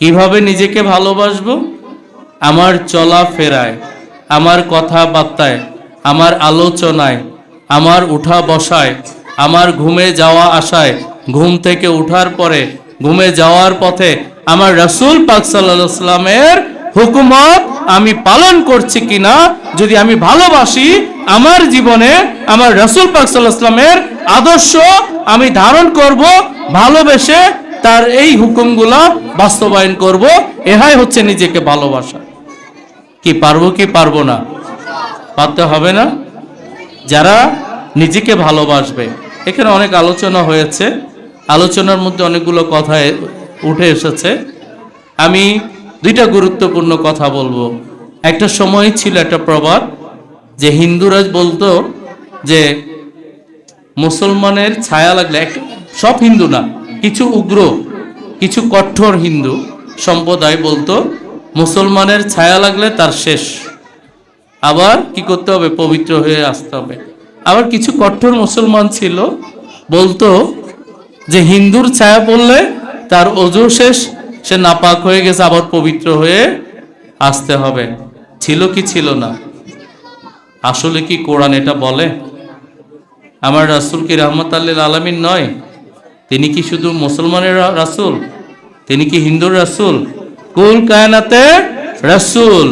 কীভাবে নিজেকে ভালোবাসবো? আমার চলা ফেরায়, আমার কথাবার্তায় আমার আলোচনায়, আমার উঠা বসায়, আমার ঘুমে যাওয়া আসায় ঘুম থেকে উঠার পরে, ঘুমে যাওয়ার পথে আমার রসুল পাক সাল্লামের হুকুমত আমি পালন করছি কিনা? যদি আমি ভালোবাসি, আমার জীবনে আমার রসুল পাক সাল্লাহ আদর্শ আমি ধারণ করব, ভালোবেসে তার এই হুকুমগুলা বাস্তবায়ন করব, এহাই হচ্ছে নিজেকে ভালোবাসা। কি পারব কি পারব না, পারতে হবে না। যারা নিজেকে ভালোবাসবে, এখানে অনেক আলোচনা হয়েছে। আলোচনার মধ্যে অনেকগুলো কথা উঠে এসেছে। আমি দুইটা গুরুত্বপূর্ণ কথা বলব। একটা সময় ছিল একটা প্রবাদ, যে হিন্দুরা বলতো যে, মুসলমানের ছায়া লাগলে সব হিন্দু না কিছু উগ্র, কিছু কঠোর হিন্দু সম্প্রদায় বলতো, মুসলমানের ছায়া লাগলে তার শেষ। আবার কি করতে হবে? পবিত্র হয়ে আসতে হবে। আবার কিছু কঠোর মুসলমান ছিল, বলতো যে হিন্দুর ছায়া পড়লে তার অজু শেষ, সে নাপাক হয়ে গেছে, আবার পবিত্র হয়ে আসতে হবে। ছিল কি ছিল না? আসলে কি কোরআন এটা বলে? আমার রাসুল কি রহমত আল্লিল আলমিন নয়? তিনি কি শুধু মুসলমানের রাসূল? তিনি কি হিন্দুর রাসূল? কুল কায়নাতে রাসূল।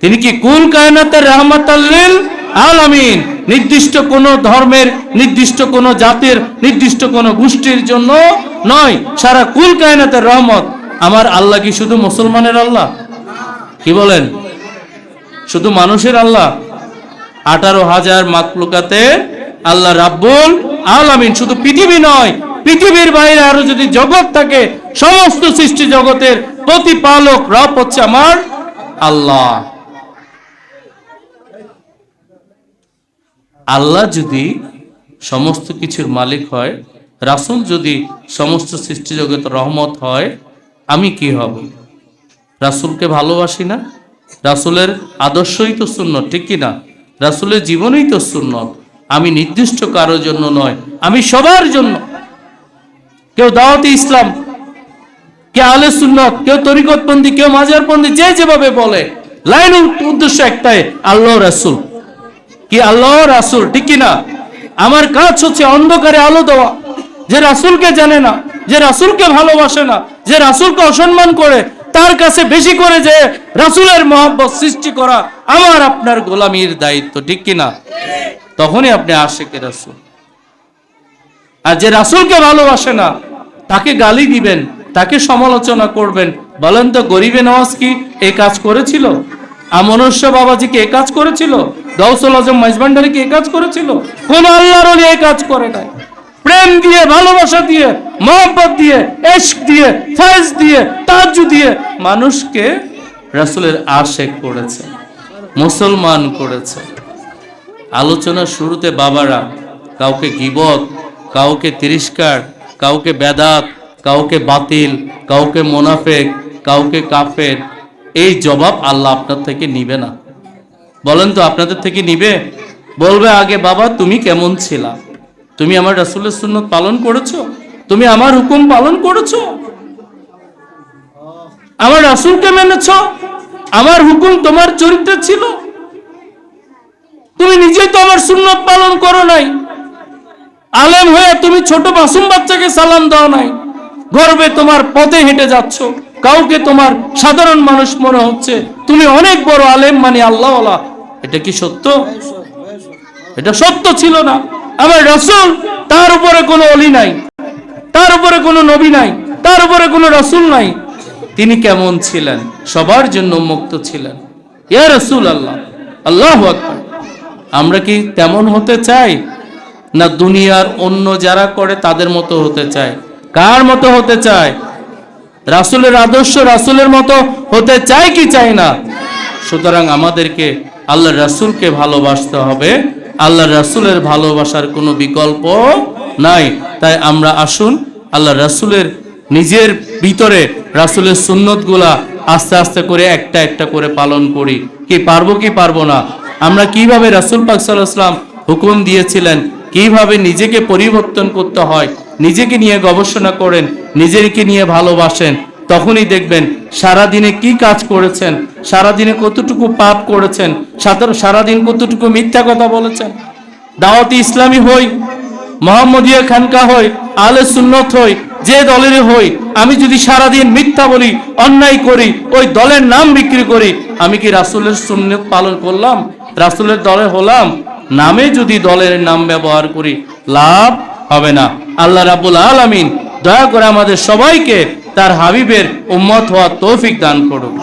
তিনি কি কুল কায়নাতের রহমত আলামিন? নির্দিষ্ট কোন ধর্মের, নির্দিষ্ট কোন জাতির, নির্দিষ্ট কোন গোষ্ঠীর জন্য নয়, সারা কুল কায়নাতের রহমত। আমার আল্লাহ কি শুধু মুসলমানের আল্লাহ? কি বলেন? শুধু মানুষের আল্লাহ? আঠারো হাজার মাকলুকাতে আল্লাহ রাব্বুল আলামিন শুধু পৃথিবী নয় পৃথিবীর বাইরে আরও যদি জগৎ থাকে, সমস্ত সৃষ্টি জগতের প্রতিপালক রব হচ্ছে আমার আল্লাহ। আল্লাহ যদি সমস্ত কিছুর মালিক হয়, রাসূল যদি সমস্ত সৃষ্টি জগৎ রহমত হয়, আমি কি হব? রাসূলকে ভালোবাসি না? রাসূলের আদর্শই তো সুন্নত, ঠিক কি না? রাসূলের জীবনই তো সুন্নত। আমি নির্দিষ্ট কারোর জন্য নয়, আমি সবার জন্য। কেউ দাওয়াতি ইসলাম কে আলে সুন্নত, কেউ তরিকতপন্থী, কেউ মাজারপন্থী যে যেভাবে বলে। লাইন উদ্দেশ্য একটাই আল্লাহ রাসূল। কি আল্লাহ রাসূল? ঠিক না? আমার কাজ হচ্ছে অন্ধকারে আলো দেওয়া। যে রাসূলকে জানে না, যে রাসূলকে ভালোবাসে না, যে রাসূলকে অসম্মান করে, তার কাছে বেশি করে যে রাসূলের মহব্বত সৃষ্টি করা আমার আপনার গোলামির দায়িত্ব, ঠিক কি না? তখনই আপনি আশেকে রাসূল। আর যে রাসূলকে ভালোবাসে না, তাকে গালি দিবেন, তাকে সমালোচনা করবেন। বলেন তো, গরিবে নওয়াজ কি এই কাজ করেছিল? আমনস্য বাবাজি কি এই কাজ করেছিল? দৌসল আজম মাইজবান্ডারি কি এই কাজ করেছিল? কোন আল্লাহর এই কাজ করে নাই। প্রেম দিয়ে, ভালোবাসা দিয়ে, মহব্বত দিয়ে দিয়ে, ফয়েজ দিয়ে তাজু দিয়ে মানুষকে রাসূলের আশেক করেছে, মুসলমান করেছে। আলোচনার শুরুতে বাবারা কাউকে গিবত কাউকে তিরস্কার, কাউকে বেদাত, কাউকে বাতিল, কাউকে মোনাফেক, কাউকে কাফের, এই জবাব আল্লাহ আপনার থেকে নিবে না। বলেন তো আপনাদের থেকে নিবে? বলবে আগে, বাবা, তুমি কেমন ছিলা? তুমি আমার রাসূলের সুন্নত পালন করেছ? তুমি আমার হুকুম পালন করেছ? আমার রাসূলকে মেনেছ? আমার হুকুম তোমার চরিত্রে ছিল? তুমি নিজেই তো আমার সুন্নত পালন করো নাই। আলেম হয়ে তুমি ছোট মাসুম বাচ্চাকে সালাম দাও নাই। গর্বে তোমার পথে হেঁটে যাচ্ছ। কাউকে তোমার সাধারণ মানুষ মনে হচ্ছে। তুমি অনেক বড় আলেম মানে আল্লাহওয়ালা। এটা কি সত্য? এটা সত্য ছিল না। আমার রসুল তার উপরে কোনো অলি নাই। তার উপরে কোনো নবী নাই। তার উপরে কোনো রসুল নাই। তিনি কেমন ছিলেন? সবার জন্য মুক্ত ছিলেন। ইয়া রসুল আল্লাহ আল্লাহ আমরা কি তেমন হতে চাই? না দুনিয়ার অন্য যারা করে তাদের মতো হতে চায়। কার মতো হতে চায়? রাসূলের আদর্শ রাসূলের মতো হতে চায় কি চায় না? সুতরাং আমাদেরকে আল্লাহ রাসূলকে ভালোবাসতে হবে। আল্লাহ রাসুলের ভালোবাসার কোনো বিকল্প নাই। তাই আমরা আসুন আল্লাহ রাসূলের নিজের ভিতরে রাসূলের সুন্নতগুলা আস্তে আস্তে করে একটা একটা করে পালন করি। কি পারব কি পারব না? আমরা কীভাবে রাসূল পাক সাল্লাল্লাহু হুকুম দিয়েছিলেন? কীভাবে নিজেকে পরিবর্তন করতে হয়, নিজেকে নিয়ে গবেষণা করেন, নিজেকে নিয়ে ভালোবাসেন, তখনই দেখবেন সারাদিনে কি কাজ করেছেন, সারাদিনে কতটুকু পাপ করেছেন সারাদিন কতটুকু মিথ্যা কথা বলেছেন। দাওয়াতি ইসলামী হই, মোহাম্মদীয় খানকা হই আলে সুন্নত হই, যে দলের হই, আমি যদি সারাদিন মিথ্যা বলি, অন্যায় করি, ওই দলের নাম বিক্রি করি, আমি কি রাসূলের সুন্নত পালন করলাম? রাসূলের দলে হলাম? নামে যদি দলের নাম ব্যবহার করি, লাভ হবে না। আল্লাহ রাবুল আলমিন দয়া করে আমাদের সবাইকে তার হাবিবের উম্মত হওয়ার তৌফিক দান করুন।